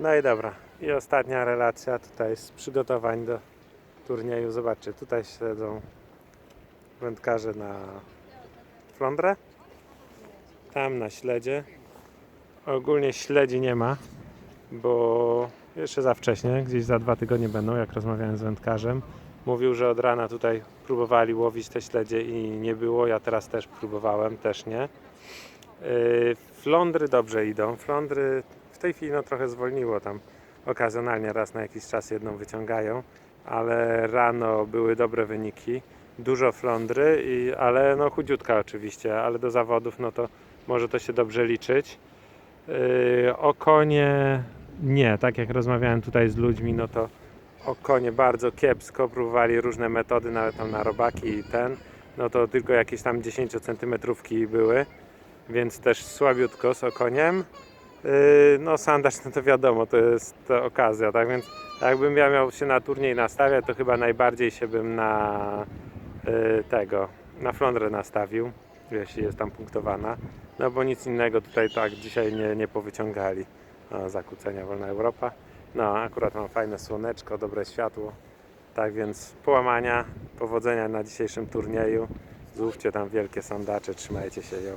No i dobra. I ostatnia relacja tutaj z przygotowań do turnieju. Zobaczcie, tutaj śledzą wędkarze na flądrę. Tam na śledzie. Ogólnie śledzi nie ma, bo jeszcze za wcześnie, gdzieś za dwa tygodnie będą, jak rozmawiałem z wędkarzem. Mówił, że od rana tutaj próbowali łowić te śledzie i nie było. Ja teraz też próbowałem, też nie. Yy, Flądry dobrze idą. Flądry tej chwili no, trochę zwolniło tam. Okazjonalnie raz na jakiś czas jedną wyciągają, ale rano były dobre wyniki. Dużo flądry, i, ale no chudziutka oczywiście, ale do zawodów no to może to się dobrze liczyć. Yy, o konie nie, tak jak rozmawiałem tutaj z ludźmi, no to o konie bardzo kiepsko, próbowali różne metody, nawet tam na robaki i ten, no to tylko jakieś tam 10 centymetrówki były, więc też słabiutko z okoniem. Yy, no sandaż, no to wiadomo, to jest to okazja, tak więc jakbym ja miał się na turniej nastawiać, to chyba najbardziej się bym na yy, tego, na flądrę nastawił, jeśli jest tam punktowana, no bo nic innego tutaj tak dzisiaj nie, nie powyciągali. No, zakłócenia Wolna Europa. No, akurat mam fajne słoneczko, dobre światło. Tak więc połamania, powodzenia na dzisiejszym turnieju. Złówcie tam wielkie sondacze, trzymajcie się ją.